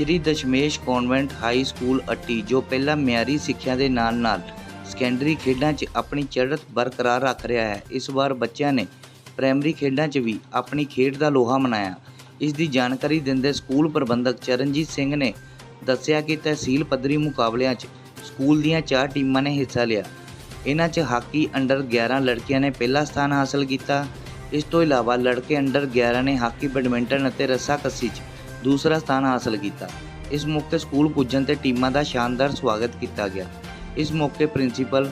Shri Dashmesh convent high school Atti, ਜੋ ਪਹਿਲਾਂ ਮਿਆਰੀ ਸਿੱਖਿਆ ਦੇ ਨਾਲ-ਨਾਲ ਸੈਕੰਡਰੀ ਖੇਡਾਂ 'ਚ ਆਪਣੀ ਚੜ੍ਹਤ ਬਰਕਰਾਰ ਰੱਖ ਰਿਹਾ ਹੈ, ਇਸ ਵਾਰ ਬੱਚਿਆਂ ਨੇ ਪ੍ਰਾਇਮਰੀ ਖੇਡਾਂ 'ਚ ਵੀ ਆਪਣੀ ਖੇਡ ਦਾ ਲੋਹਾ ਮਨਾਇਆ। ਇਸ ਦੀ ਜਾਣਕਾਰੀ ਦਿੰਦੇ ਸਕੂਲ ਪ੍ਰਬੰਧਕ ਚਰਨਜੀਤ ਸਿੰਘ ਨੇ ਦੱਸਿਆ ਕਿ ਤਹਿਸੀਲ ਪੱਧਰੀ ਮੁਕਾਬਲਿਆਂ 'ਚ ਸਕੂਲ ਦੀਆਂ ਚਾਰ ਟੀਮਾਂ ਨੇ ਹਿੱਸਾ ਲਿਆ। ਇਹਨਾਂ 'ਚ ਹਾਕੀ ਅੰਡਰ 11 ਲੜਕੀਆਂ ਨੇ ਪਹਿਲਾ ਸਥਾਨ ਹਾਸਲ ਕੀਤਾ। ਇਸ ਤੋਂ ਇਲਾਵਾ ਲੜਕੇ ਅੰਡਰ 11 ਨੇ ਹਾਕੀ ਬੈਡਮਿੰਟਨ ਅਤੇ ਰੱਸਾਕੱਸੀ 'ਚ ਦੂਸਰਾ ਸਥਾਨ ਹਾਸਲ ਕੀਤਾ। ਇਸ ਮੌਕੇ ਸਕੂਲ ਪੁੱਜਣ ਤੇ ਟੀਮਾਂ ਦਾ ਸ਼ਾਨਦਾਰ ਸਵਾਗਤ ਕੀਤਾ ਗਿਆ। ਇਸ ਮੌਕੇ principal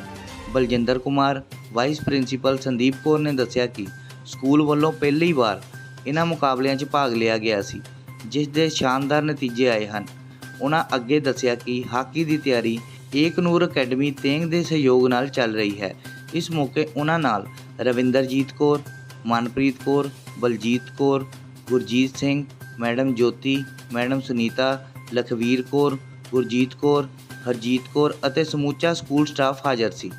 Baljinder Kumar, vice principal Sandeep Kaur ਨੇ ਦੱਸਿਆ ਕਿ ਸਕੂਲ ਵੱਲੋਂ ਪਹਿਲੀ ਵਾਰ ਇਹਨਾਂ ਮੁਕਾਬਲਿਆਂ 'ਚ ਭਾਗ ਲਿਆ ਗਿਆ ਸੀ, ਜਿਸ ਦੇ ਸ਼ਾਨਦਾਰ ਨਤੀਜੇ ਆਏ ਹਨ। ਉਹਨਾਂ ਅੱਗੇ ਦੱਸਿਆ ਕਿ ਹਾਕੀ ਦੀ ਤਿਆਰੀ ਏਕ ਨੂਰ ਅਕੈਡਮੀ ਤੇਂਗ ਦੇ ਸਹਿਯੋਗ ਨਾਲ ਚੱਲ ਰਹੀ ਹੈ। ਇਸ ਮੌਕੇ ਉਹਨਾਂ ਨਾਲ ਰਵਿੰਦਰਜੀਤ ਕੌਰ, ਮਨਪ੍ਰੀਤ ਕੌਰ, ਬਲਜੀਤ ਕੌਰ, ਗੁਰਜੀਤ ਸਿੰਘ ਮੈਡਮ ਜੋਤੀ, ਮੈਡਮ ਸੁਨੀਤਾ, ਲਖਵੀਰ ਕੌਰ, ਗੁਰਜੀਤ ਕੌਰ, ਹਰਜੀਤ ਕੌਰ ਅਤੇ ਸਮੁੱਚਾ ਸਕੂਲ ਸਟਾਫ ਹਾਜ਼ਰ ਸੀ।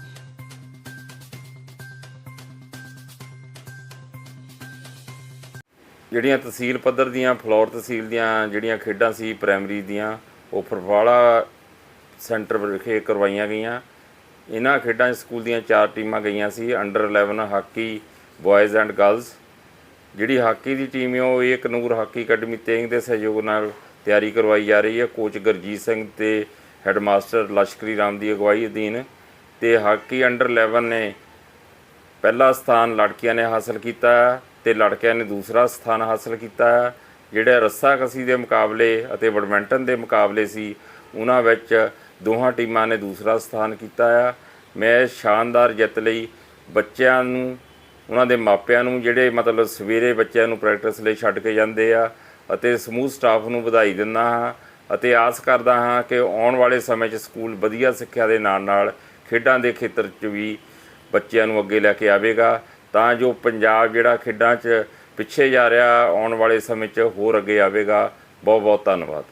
ਜਿਹੜੀਆਂ ਤਹਿਸੀਲ ਪੱਧਰ ਦੀਆਂ, ਫਲੋਰ ਤਹਿਸੀਲ ਦੀਆਂ ਜਿਹੜੀਆਂ ਖੇਡਾਂ ਸੀ ਪ੍ਰਾਇਮਰੀ ਦੀਆਂ, ਉਹ ਫਰਵਾਲਾ ਸੈਂਟਰ ਵਿਖੇ ਕਰਵਾਈਆਂ ਗਈਆਂ। ਇਹਨਾਂ ਖੇਡਾਂ 'ਚ ਸਕੂਲ ਦੀਆਂ ਚਾਰ ਟੀਮਾਂ ਗਈਆਂ ਸੀ, under 11 hockey boys and girls ਜਿਹੜੀ ਹਾਕੀ ਦੀ ਟੀਮ ਹੈ, ਉਹ ਏਕ ਨੂਰ ਹਾਕੀ ਅਕੈਡਮੀ ਤੇਂਗ ਦੇ ਸਹਿਯੋਗ ਨਾਲ ਤਿਆਰੀ ਕਰਵਾਈ ਜਾ ਰਹੀ ਹੈ। ਕੋਚ ਗੁਰਜੀਤ ਸਿੰਘ ਤੇ ਹੈਡਮਾਸਟਰ ਲਸ਼ਕਰੀ ਰਾਮ ਦੀ ਅਗਵਾਈ ਅਧੀਨ ਤੇ ਹਾਕੀ ਅੰਡਰ 11 ਨੇ ਪਹਿਲਾ ਸਥਾਨ ਲੜਕੀਆਂ ਨੇ ਹਾਸਲ ਕੀਤਾ ਹੈ ਤੇ ਲੜਕਿਆਂ ਨੇ ਦੂਸਰਾ ਸਥਾਨ ਹਾਸਲ ਕੀਤਾ ਹੈ। ਜਿਹੜੇ ਰੱਸਾਕਸੀ ਦੇ ਮੁਕਾਬਲੇ ਅਤੇ ਬੈਡਮਿੰਟਨ ਦੇ ਮੁਕਾਬਲੇ ਸੀ, ਉਹਨਾਂ ਵਿੱਚ ਦੋਹਾਂ ਟੀਮਾਂ ਨੇ ਦੂਸਰਾ ਸਥਾਨ ਕੀਤਾ ਆ ਮੈਂ ਸ਼ਾਨਦਾਰ ਜਿੱਤ ਲਈ ਬੱਚਿਆਂ ਨੂੰ ਉਹਨਾਂ ਦੇ ਮਾਪਿਆਂ ਨੂੰ ਜਿਹੜੇ ਮਤਲਬ ਸਵੇਰੇ ਬੱਚਿਆਂ ਨੂੰ ਪ੍ਰੈਕਟਿਸ ਲਈ ਛੱਡ ਕੇ ਜਾਂਦੇ ਆ ਅਤੇ ਸਮੂਹ ਸਟਾਫ ਨੂੰ ਵਧਾਈ ਦਿੰਦਾ ਹਾਂ ਅਤੇ ਆਸ ਕਰਦਾ ਹਾਂ ਕਿ ਆਉਣ ਵਾਲੇ ਸਮੇਂ 'ਚ ਸਕੂਲ ਵਧੀਆ ਸਿੱਖਿਆ ਦੇ ਨਾਲ ਨਾਲ ਖੇਡਾਂ ਦੇ ਖੇਤਰ 'ਚ ਵੀ ਬੱਚਿਆਂ ਨੂੰ ਅੱਗੇ ਲੈ ਕੇ ਆਵੇਗਾ। ਤਾਂ ਜੋ ਪੰਜਾਬ ਜਿਹੜਾ ਖੇਡਾਂ 'ਚ ਪਿੱਛੇ ਜਾ ਰਿਹਾ ਆਉਣ ਵਾਲੇ ਸਮੇਂ 'ਚ ਹੋਰ ਅੱਗੇ ਆਵੇਗਾ। ਬਹੁਤ ਬਹੁਤ ਧੰਨਵਾਦ।